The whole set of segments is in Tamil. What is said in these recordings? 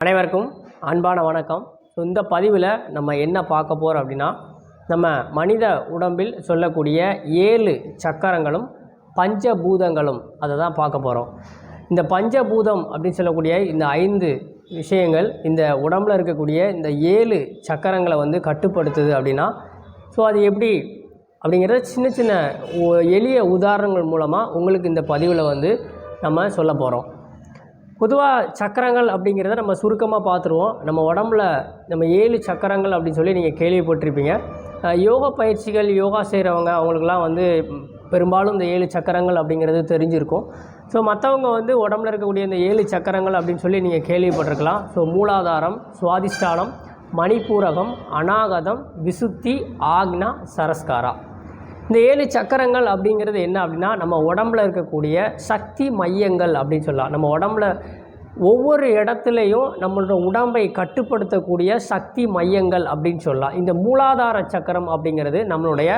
அனைவருக்கும் அன்பான வணக்கம். ஸோ இந்த பதிவில் நம்ம என்ன பார்க்க போகிறோம் அப்படின்னா நம்ம மனித உடம்பில் சொல்லக்கூடிய ஏழு சக்கரங்களும் பஞ்சபூதங்களும் அதை தான் பார்க்க போகிறோம் இந்த பஞ்சபூதம் அப்படின்னு சொல்லக்கூடிய இந்த ஐந்து விஷயங்கள் இந்த உடம்பில் இருக்கக்கூடிய இந்த ஏழு சக்கரங்களை வந்து கட்டுப்படுத்துது அப்படின்னா ஸோ அது எப்படி அப்படிங்கிறத சின்ன சின்ன எளிய உதாரணங்கள் மூலமாக உங்களுக்கு இந்த பதிவில் வந்து நம்ம சொல்ல போகிறோம் பொதுவாக சக்கரங்கள் அப்படிங்கிறத நம்ம சுருக்கமாக பார்த்துருவோம். நம்ம உடம்புல நம்ம ஏழு சக்கரங்கள் அப்படின்னு சொல்லி நீங்கள் கேள்விப்பட்டிருப்பீங்க. யோகா பயிற்சிகள் யோகா செய்கிறவங்க அவங்களுக்குலாம் வந்து பெரும்பாலும் இந்த ஏழு சக்கரங்கள் அப்படிங்கிறது தெரிஞ்சிருக்கும். ஸோ மற்றவங்க வந்து உடம்புல இருக்கக்கூடிய இந்த ஏழு சக்கரங்கள் அப்படின்னு சொல்லி நீங்கள் கேள்விப்பட்டிருக்கலாம். ஸோ மூலாதாரம் சுவாதிஷ்டானம் மணிப்பூரகம் அநாகதம் விசுத்தி ஆக்னா சரஸ்காரா. இந்த ஏழு சக்கரங்கள் அப்படிங்கிறது என்ன அப்படின்னா நம்ம உடம்புல இருக்கக்கூடிய சக்தி மையங்கள் அப்படின்னு சொல்லலாம். நம்ம உடம்புல ஒவ்வொரு இடத்துலையும் நம்மளோட உடம்பை கட்டுப்படுத்தக்கூடிய சக்தி மையங்கள் அப்படின்னு சொல்லலாம். இந்த மூலாதார சக்கரம் அப்படிங்கிறது நம்மளுடைய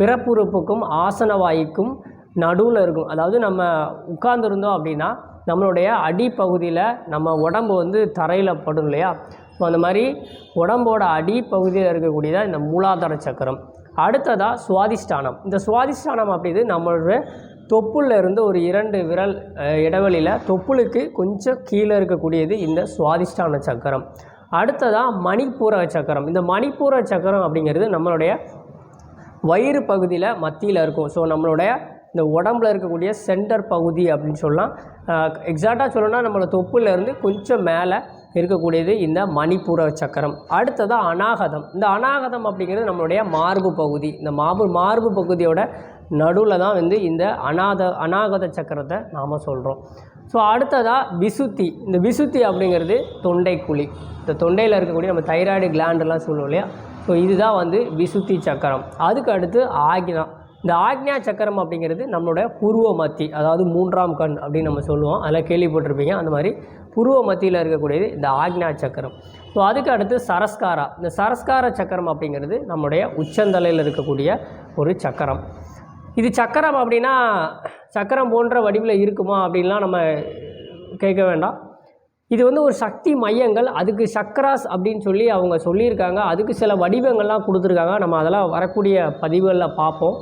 பிறப்புறுப்புக்கும் ஆசனவாய்க்கும் நடுவில் இருக்கும். அதாவது நம்ம உட்கார்ந்துருந்தோம் அப்படின்னா நம்மளுடைய அடிப்பகுதியில் நம்ம உடம்பு வந்து தரையில் படும் இல்லையா? ஸோ அந்த மாதிரி உடம்போட அடிப்பகுதியில் இருக்கக்கூடியதான் இந்த மூலாதார சக்கரம். அடுத்ததாக சுவாதிஷ்டானம். இந்த சுவாதிஷ்டானம் அப்படிது நம்மளோட தொப்புளில் இருந்து ஒரு இரண்டு விரல் இடைவெளியில் தொப்புளுக்கு கொஞ்சம் கீழே இருக்கக்கூடியது இந்த சுவாதிஷ்டான சக்கரம். அடுத்ததாக மணிப்பூரக சக்கரம். இந்த மணிப்பூரக சக்கரம் அப்படிங்கிறது நம்மளுடைய வயிறு பகுதியில் மத்தியில் இருக்கும். ஸோ நம்மளுடைய இந்த உடம்புல இருக்கக்கூடிய சென்டர் பகுதி அப்படின்னு சொல்லலாம். எக்ஸாக்டாக சொல்லணும்னா நம்மளோட தொப்புலேருந்து கொஞ்சம் மேலே இருக்கக்கூடியது இந்த மணிப்புர சக்கரம். அடுத்ததாக அநாகதம். இந்த அநாகதம் அப்படிங்கிறது நம்மளுடைய மார்பு பகுதி. இந்த மார்பு மார்பு பகுதியோட நடுவில் தான் வந்து இந்த அநாத அநாகத சக்கரத்தை நாம் சொல்கிறோம் ஸோ அடுத்ததாக விசுத்தி. இந்த விசுத்தி அப்படிங்கிறது தொண்டைக்குழி இந்த தொண்டையில் இருக்கக்கூடிய நம்ம தைராய்டு கிளாண்டெல்லாம் சொல்லுவோம் இல்லையா? ஸோ இதுதான் வந்து விசுத்தி சக்கரம். அதுக்கு அடுத்து ஆக்னா. இந்த ஆக்ஞா சக்கரம் அப்படிங்கிறது நம்மளோட புருவ மத்தி அதாவது மூன்றாம் கண் அப்படின்னு நம்ம சொல்லுவோம். அதெல்லாம் கேள்விப்பட்டிருப்பீங்க. அந்த மாதிரி புருவ மத்தியில் இருக்கக்கூடியது இந்த ஆக்ஞா சக்கரம். ஸோ அதுக்கு அடுத்து சரஸ்காரா. இந்த சரஸ்கார சக்கரம் அப்படிங்கிறது நம்முடைய உச்சந்தலையில் இருக்கக்கூடிய ஒரு சக்கரம். இது சக்கரம் அப்படின்னா சக்கரம் போன்ற வடிவில் இருக்குமா அப்படின்லாம் நம்ம கேட்க வேண்டாம். இது வந்து ஒரு சக்தி மையங்கள். அதுக்கு சக்கராஸ் அப்படின்னு சொல்லி அவங்க சொல்லியிருக்காங்க. அதுக்கு சில வடிவங்கள்லாம் கொடுத்துருக்காங்க. நம்ம அதெல்லாம் வரக்கூடிய பதிவுகளில் பார்ப்போம்.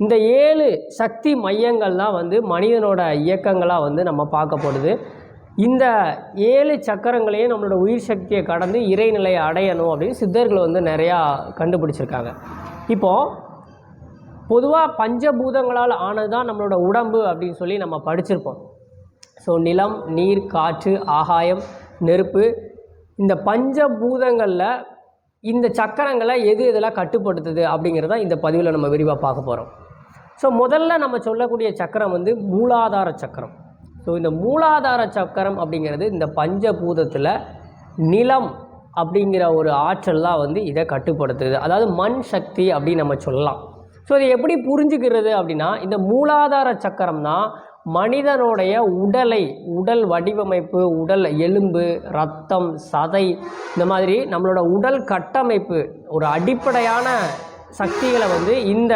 இந்த ஏழு சக்தி மையங்கள்லாம் வந்து மனிதனோட இயக்கங்களாக வந்து நம்ம பார்க்கப்படுது இந்த ஏழு சக்கரங்களையும் நம்மளோட உயிர் சக்தியை கடந்து இறைநிலையை அடையணும் அப்படின்னு சித்தர்கள் வந்து நிறையா கண்டுபிடிச்சிருக்காங்க. இப்போது பொதுவாக பஞ்சபூதங்களால் ஆனது தான் நம்மளோட உடம்பு அப்படின்னு சொல்லி நம்ம படிச்சிருப்போம். ஸோ நிலம் நீர் காற்று ஆகாயம் நெருப்பு இந்த பஞ்சபூதங்களில் இந்த சக்கரங்களை எது எதெல்லாம் கட்டுப்படுத்துது அப்படிங்கிறத இந்த பதிவில் நம்ம விரிவாக பார்க்க போகிறோம் ஸோ முதல்ல நம்ம சொல்லக்கூடிய சக்கரம் வந்து மூலாதார சக்கரம். ஸோ இந்த மூலாதார சக்கரம் அப்படிங்கிறது இந்த பஞ்சபூதத்தில் நிலம் அப்படிங்கிற ஒரு ஆற்றல்லாம் வந்து இதை கட்டுப்படுத்துது. அதாவது மண் சக்தி அப்படின்னு நம்ம சொல்லலாம். ஸோ இதை எப்படி புரிஞ்சுக்கிறது அப்படின்னா இந்த மூலாதார சக்கரம்னா மனிதனுடைய உடலை உடல் வடிவமைப்பு உடல் எலும்பு ரத்தம் சதை இந்த மாதிரி நம்மளோட உடல் கட்டமைப்பு ஒரு அடிப்படையான சக்திகளை வந்து இந்த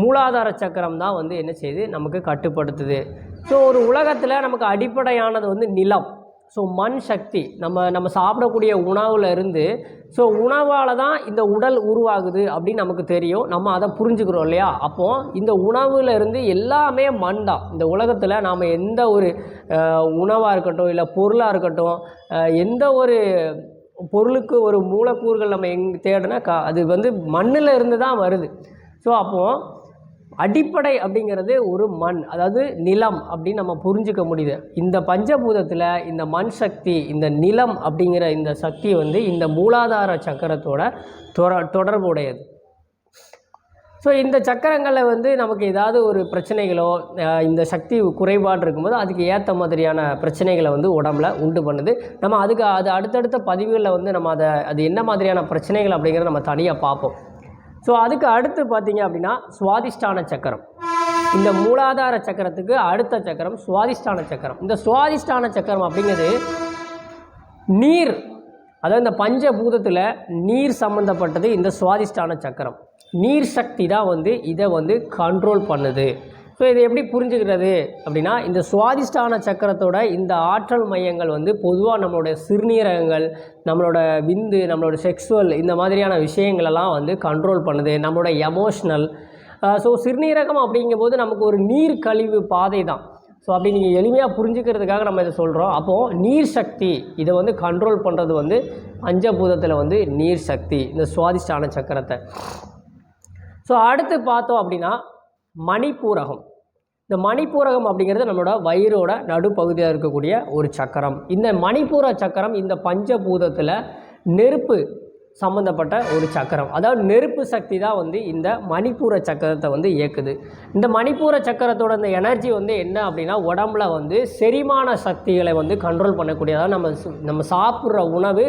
மூலாதார சக்கரம் தான் வந்து என்ன செய்யுது? நமக்கு கட்டுப்படுத்துது. ஸோ ஒரு உலகத்தில் நமக்கு அடிப்படையானது வந்து நிலம். ஸோ மண் சக்தி. நம்ம நம்ம சாப்பிடக்கூடிய உணவுல இருந்து ஸோ உணவால் தான் இந்த உடல் உருவாகுது அப்படின்னு நமக்கு தெரியும். நம்ம அதை புரிஞ்சுக்கிறோம் இல்லையா? அப்போது இந்த உணவுல இருந்து எல்லாமே மண் தான். இந்த உலகத்தில் நாம் எந்த ஒரு உணவாக இருக்கட்டும் இல்லை பொருளாக இருக்கட்டும் எந்த ஒரு பொருளுக்கு ஒரு மூலக்கூறுகள் நம்ம எங் தேடினா கா அது வந்து மண்ணில் இருந்து தான் வருது. ஸோ அப்போது அடிப்படை அப்படிங்கிறது ஒரு மண் அதாவது நிலம் அப்படின்னு நம்ம புரிஞ்சுக்க முடியுது. இந்த பஞ்சபூதத்தில் இந்த மண் சக்தி இந்த நிலம் அப்படிங்கிற இந்த சக்தி வந்து இந்த மூலாதார சக்கரத்தோட தொட தொடர்புடையது. ஸோ இந்த சக்கரங்களில் வந்து நமக்கு ஏதாவது ஒரு பிரச்சனைகளோ இந்த சக்தி குறைபாடு இருக்கும்போது அதுக்கு ஏற்ற மாதிரியான பிரச்சனைகளை வந்து உடம்புல உண்டு பண்ணுது. நம்ம அதுக்கு அது அடுத்தடுத்த பதிவுகளில் வந்து நம்ம அதை அது என்ன மாதிரியான பிரச்சனைகள் அப்படிங்கிறத நம்ம தனியாக பார்ப்போம். ஸோ அதுக்கு அடுத்து பார்த்தீங்க அப்படின்னா சுவாதிஷ்டான சக்கரம். இந்த மூலாதார சக்கரத்துக்கு அடுத்த சக்கரம் சுவாதிஷ்டான சக்கரம். இந்த சுவாதிஷ்டான சக்கரம் அப்படிங்கிறது நீர் அதாவது இந்த பஞ்சபூதத்தில் நீர் சம்மந்தப்பட்டது இந்த சுவாதிஷ்டான சக்கரம். நீர் சக்தி தான் வந்து இதை வந்து கண்ட்ரோல் பண்ணுது. ஸோ இதை எப்படி புரிஞ்சுக்கிறது அப்படின்னா இந்த சுவாதிஷ்டான சக்கரத்தோட இந்த ஆற்றல் மையங்கள் வந்து பொதுவாக நம்மளுடைய சிறுநீரகங்கள் நம்மளோட விந்து நம்மளோட செக்ஸுவல் இந்த மாதிரியான விஷயங்களெல்லாம் வந்து கண்ட்ரோல் பண்ணுது நம்மளோட எமோஷ்னல் ஸோ சிறுநீரகம் அப்படிங்கும்போது நமக்கு ஒரு நீர் கழிவு பாதை தான். ஸோ அப்படி நீங்கள் எளிமையாக புரிஞ்சுக்கிறதுக்காக நம்ம இதை சொல்கிறோம் அப்போது நீர் சக்தி இதை வந்து கண்ட்ரோல் பண்ணுறது வந்து பஞ்சபூதத்தில் வந்து நீர் சக்தி இந்த சுவாதிஷ்டான சக்கரத்தை. ஸோ அடுத்து பார்த்தோம் அப்படின்னா மணிப்பூரகம். இந்த மணிப்பூரகம் அப்படிங்கிறது நம்மளோட வயிறோட நடுப்பகுதியாக இருக்கக்கூடிய ஒரு சக்கரம். இந்த மணிப்பூர சக்கரம் இந்த பஞ்சபூதத்தில் நெருப்பு சம்மந்தப்பட்ட ஒரு சக்கரம். அதாவது நெருப்பு சக்தி தான் வந்து இந்த மணிப்பூர சக்கரத்தை வந்து இயக்குது. இந்த மணிப்பூர சக்கரத்தோட இந்த எனர்ஜி வந்து என்ன அப்படின்னா உடம்புல வந்து செரிமான சக்திகளை வந்து கண்ட்ரோல் பண்ணக்கூடிய அதாவது நம்ம நம்ம சாப்பிட்ற உணவு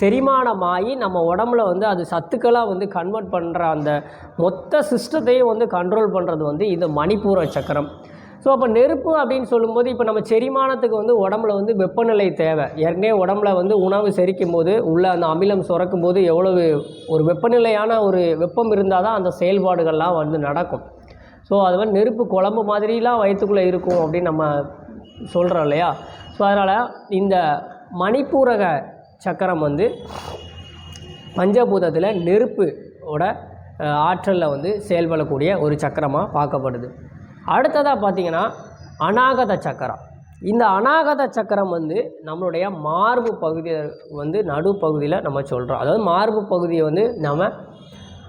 செரிமானமாகி நம்ம உடம்புல வந்து அது சத்துக்களாக வந்து கன்வெர்ட் பண்ணுற அந்த மொத்த சிஸ்டத்தையும் வந்து கண்ட்ரோல் பண்ணுறது வந்து இந்த மணிப்பூர சக்கரம். ஸோ அப்போ நெருப்பு அப்படின்னு சொல்லும்போது இப்போ நம்ம செரிமானத்துக்கு வந்து உடம்புல வந்து வெப்பநிலை தேவை. ஏற்கனவே உடம்புல வந்து உணவு செரிக்கும் போது உள்ள அந்த அமிலம் சுரக்கும் போது எவ்வளவு ஒரு வெப்பநிலையான ஒரு வெப்பம் இருந்தால் தான் அந்த செயல்பாடுகள்லாம் வந்து நடக்கும். ஸோ அது வந்து நெருப்பு குழம்பு மாதிரிலாம் வயிற்றுக்குள்ளே இருக்கும் அப்படின்னு நம்ம சொல்கிறோம் இல்லையா? ஸோ அதனால் இந்த மணிப்பூரக சக்கரம் வந்து பஞ்சபூதத்தில் நெருப்போட ஆற்றலில் வந்து செயல்படக்கூடிய ஒரு சக்கரமாக பார்க்கப்படுது. அடுத்ததாக பார்த்தீங்கன்னா அநாகத சக்கரம். இந்த அநாகத சக்கரம் வந்து நம்மளுடைய மார்பு பகுதியை வந்து நடுப்பகுதியில் நம்ம சொல்கிறோம் அதாவது மார்பு பகுதியை வந்து நம்ம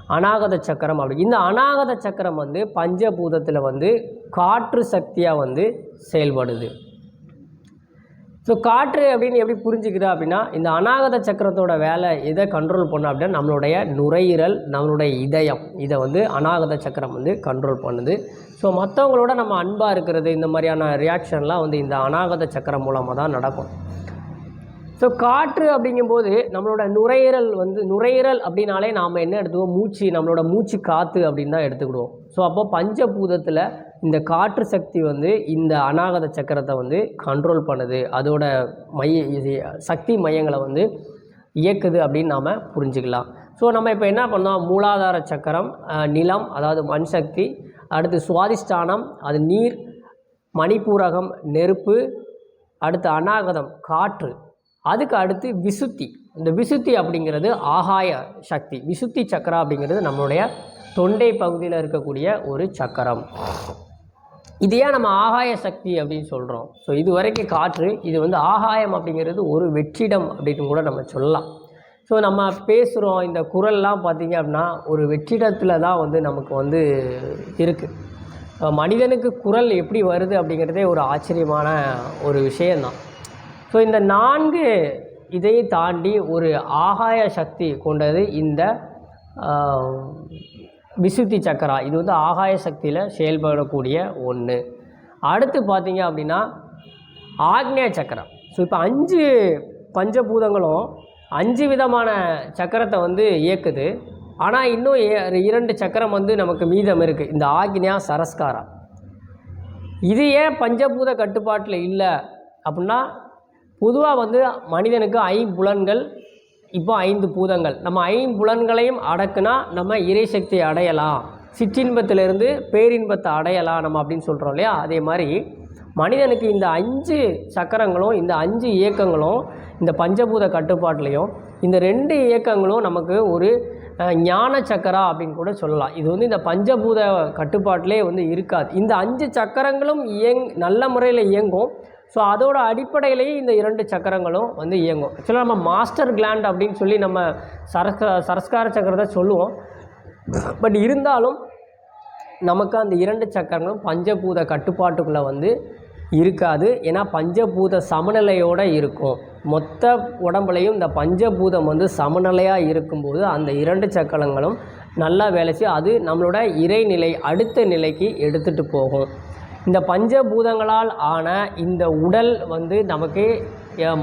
அநாகத சக்கரம் அப்படி. இந்த அநாகத சக்கரம் வந்து பஞ்சபூதத்தில் வந்து காற்று சக்தியாக வந்து செயல்படுது. ஸோ காற்று அப்படின்னு எப்படி புரிஞ்சுக்குது அப்படின்னா இந்த அநாகத சக்கரத்தோட வேலை எதை கண்ட்ரோல் பண்ண அப்படின்னா நம்மளுடைய நுரையீரல் நம்மளுடைய இதயம். இதை வந்து அநாகத சக்கரம் வந்து கண்ட்ரோல் பண்ணுது. ஸோ மற்றவங்களோட நம்ம அன்பாக இருக்கிறது இந்த மாதிரியான ரியாக்ஷன்லாம் வந்து இந்த அநாகத சக்கரம் மூலமாக தான் நடக்கும். ஸோ காற்று அப்படிங்கும்போது நம்மளோட நுரையீரல் வந்து நுரையீரல் அப்படின்னாலே நாம் என்ன எடுத்துக்குவோம்? மூச்சு நம்மளோட மூச்சு காற்று அப்படின்னு தான் எடுத்துக்கிடுவோம். ஸோ அப்போ பஞ்சபூதத்தில் இந்த காற்று சக்தி வந்து இந்த அநாகத சக்கரத்தை வந்து கண்ட்ரோல் பண்ணுது. அதோட மைய இது சக்தி மையங்களை வந்து இயக்குது அப்படின்னு நாம் புரிஞ்சுக்கலாம். ஸோ நம்ம இப்போ என்ன பண்ணோம்? மூலாதார சக்கரம் நிலம் அதாவது மண் சக்தி அடுத்து சுவாதிஷ்டானம் அது நீர் மணிப்பூரகம் நெருப்பு அடுத்து அநாகதம் காற்று. அதுக்கு அடுத்து விசுத்தி. இந்த விசுத்தி அப்படிங்கிறது ஆகாய சக்தி. விசுத்தி சக்கரம் அப்படிங்கிறது நம்மளுடைய தொண்டை பகுதியில் இருக்கக்கூடிய ஒரு சக்கரம். இது ஏன் நம்ம ஆகாய சக்தி அப்படின்னு சொல்கிறோம் ஸோ இது வரைக்கும் காற்று இது வந்து ஆகாயம் அப்படிங்கிறது ஒரு வெற்றிடம் அப்படின்னு கூட நம்ம சொல்லலாம். ஸோ நம்ம பேசுகிறோம் இந்த குரல்லாம் பார்த்தீங்க அப்படின்னா ஒரு வெற்றிடத்தில் தான் வந்து நமக்கு வந்து இருக்குது மனிதனுக்கு குரல் எப்படி வருது அப்படிங்கிறதே ஒரு ஆச்சரியமான ஒரு விஷயந்தான் ஸோ இந்த நான்கு இதை தாண்டி ஒரு ஆகாய சக்தி கொண்டது இந்த விசுத்தி சக்கரா. இது வந்து ஆகாய சக்தியில் செயல்படக்கூடிய ஒன்று அடுத்து பார்த்தீங்க அப்படின்னா ஆக்னேய சக்கரம். ஸோ இப்போ அஞ்சு பஞ்சபூதங்களும் அஞ்சு விதமான சக்கரத்தை வந்து இயக்குது. ஆனால் இன்னும் ஏ- இரண்டு சக்கரம் வந்து நமக்கு மீதம் இருக்குது இந்த ஆக்னியா சரஸ்காரா. இது ஏன் பஞ்சபூத கட்டுப்பாட்டில் இல்லை அப்படின்னா பொதுவாக வந்து மனிதனுக்கு ஐம்புலன்கள் இப்போ ஐந்து பூதங்கள். நம்ம ஐம்புலன்களையும் அடக்குனா நம்ம இறைசக்தியை அடையலாம். சிற்றின்பத்திலிருந்து பேரின்பத்தை அடையலாம் நம்ம அப்படின்னு சொல்கிறோம் இல்லையா? அதே மாதிரி மனிதனுக்கு இந்த அஞ்சு சக்கரங்களும் இந்த அஞ்சு இயக்கங்களும் இந்த பஞ்சபூத கட்டுப்பாட்டிலையும் இந்த ரெண்டு இயக்கங்களும் நமக்கு ஒரு ஞான சக்கரா அப்படின்னு கூட சொல்லலாம். இது வந்து இந்த பஞ்சபூத கட்டுப்பாட்டிலே வந்து இருக்காது. இந்த அஞ்சு சக்கரங்களும் இயங் நல்ல முறையில் இயங்கும். ஸோ அதோட அடிப்படையிலேயே இந்த இரண்டு சக்கரங்களும் வந்து இயங்கும். ஆக்சுவலாக நம்ம மாஸ்டர் கிளாண்ட் அப்படின்னு சொல்லி நம்ம சரஸ்க சரஸ்கார சக்கரத்தை சொல்லுவோம். பட் இருந்தாலும் நமக்கு அந்த இரண்டு சக்கரங்களும் பஞ்சபூத கட்டுப்பாட்டுக்குள்ளே வந்து இருக்காது. ஏன்னா பஞ்சபூத சமநிலையோடு இருக்கும். மொத்த உடம்புலையும் இந்த பஞ்சபூதம் வந்து சமநிலையாக இருக்கும்போது அந்த இரண்டு சக்கரங்களும் நல்லா வேலை செய்யும். அது நம்மளோட இறைநிலை அடுத்த நிலைக்கு எடுத்துகிட்டு போகும். இந்த பஞ்சபூதங்களால் ஆன இந்த உடல் வந்து நமக்கு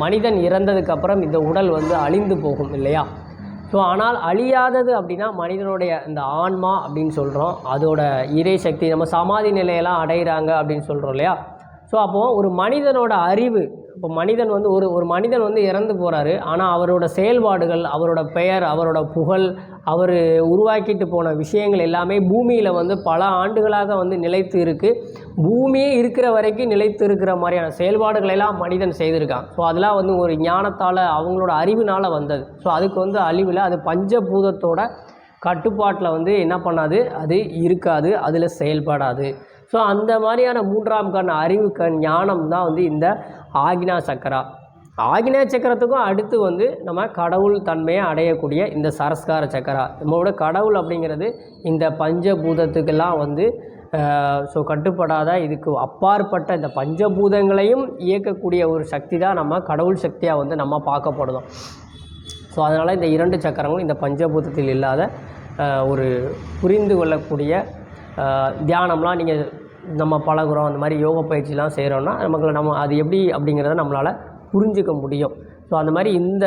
மனிதன் இறந்ததுக்கப்புறம் இந்த உடல் வந்து அழிந்து போகும் இல்லையா? ஸோ ஆனால் அழியாதது அப்படின்னா மனிதனுடைய இந்த ஆன்மா அப்படின்னு சொல்கிறோம் அதோட இறை சக்தி நம்ம சமாதி நிலையெல்லாம் அடைகிறாங்க அப்படின்னு சொல்கிறோம் இல்லையா? ஸோ அப்போது ஒரு மனிதனோட அறிவு இப்போ மனிதன் வந்து ஒரு ஒரு மனிதன் வந்து இறந்து போகிறாரு ஆனால் அவரோட செயல்பாடுகள் அவரோட பெயர் அவரோட புகழ் அவர் உருவாக்கிட்டு போன விஷயங்கள் எல்லாமே பூமியில் வந்து பல ஆண்டுகளாக வந்து நிலைத்து இருக்குது பூமியே இருக்கிற வரைக்கும் நிலைத்து இருக்கிற மாதிரியான செயல்பாடுகளை எல்லாம் மனிதன் செய்திருக்கான். ஸோ அதெல்லாம் வந்து ஒரு ஞானத்தால் அவங்களோட அறிவினால் வந்தது. ஸோ அதுக்கு வந்து அழிவில் அது பஞ்சபூதத்தோட கட்டுப்பாட்டில் வந்து என்ன பண்ணாது அது இருக்காது அதில் செயல்படாது. ஸோ அந்த மாதிரியான மூன்றாம் கண் அறிவு கண் ஞானம் தான் வந்து இந்த ஆக்னா சக்கரா. ஆக்னா சக்கரத்துக்கும் அடுத்து வந்து நம்ம கடவுள் தன்மையை அடையக்கூடிய இந்த சரஸ்கார சக்கரா. நம்மளோட கடவுள் அப்படிங்கிறது இந்த பஞ்சபூதத்துக்கெல்லாம் வந்து ஸோ கட்டுப்படாத இதுக்கு அப்பாற்பட்ட இந்த பஞ்சபூதங்களையும் இயக்கக்கூடிய ஒரு சக்தி தான் நம்ம கடவுள் சக்தியாக வந்து நம்ம பார்க்கப்படுதோம் ஸோ அதனால் இந்த இரண்டு சக்கரங்களும் இந்த பஞ்சபூதத்தில் இல்லாத ஒரு புரிந்து கொள்ளக்கூடிய தியானம்லாம் நீங்கள் நம்ம பழகுறோம் அந்த மாதிரி யோக பயிற்சிலாம் செய்கிறோன்னா நமக்கு நம்ம அது எப்படி அப்படிங்கிறத நம்மளால் புரிஞ்சிக்க முடியும். ஸோ அந்த மாதிரி இந்த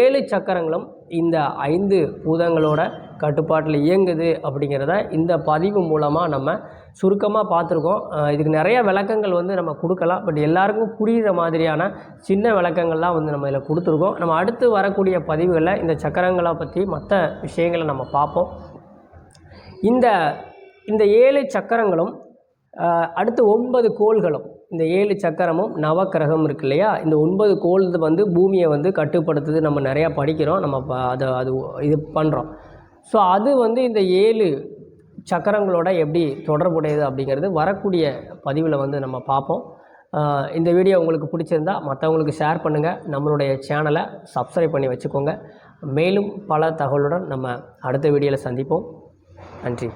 ஏழு சக்கரங்களும் இந்த ஐந்து பூதங்களோட கட்டுப்பாட்டில் இயங்குது அப்படிங்கிறத இந்த பதிவு மூலமாக நம்ம சுருக்கமாக பார்த்துருக்கோம். இதுக்கு நிறைய விளக்கங்கள் வந்து நம்ம கொடுக்கலாம். பட் எல்லாருக்கும் புரிகிற மாதிரியான சின்ன விளக்கங்கள்லாம் வந்து நம்ம இதில் கொடுத்துருக்கோம். நம்ம அடுத்து வரக்கூடிய பதிவுகளில் இந்த சக்கரங்களை பற்றி மற்ற விஷயங்களை நம்ம பார்ப்போம். இந்த இந்த ஏழு சக்கரங்களும் அடுத்து ஒன்பது கோள்களும் இந்த ஏழு சக்கரமும் நவக்கிரகம் இருக்கு இல்லையா? இந்த ஒன்பது கோள் வந்து பூமியை வந்து கட்டுப்படுத்துது. நம்ம நிறையா படிக்கிறோம். நம்ம ப- அதை அது இது பண்ணுறோம் ஸோ அது வந்து இந்த ஏழு சக்கரங்களோட எப்படி தொடர்புடையது அப்படிங்கிறது வரக்கூடிய பதிவில் வந்து நம்ம பார்ப்போம். இந்த வீடியோ உங்களுக்கு பிடிச்சிருந்தா மற்றவங்களுக்கு ஷேர் பண்ணுங்கள் நம்மளுடைய சேனலை சப்ஸ்கிரைப் பண்ணி வச்சுக்கோங்க. மேலும் பல தகவலுடன் நம்ம அடுத்த வீடியோவில் சந்திப்போம். நன்றி.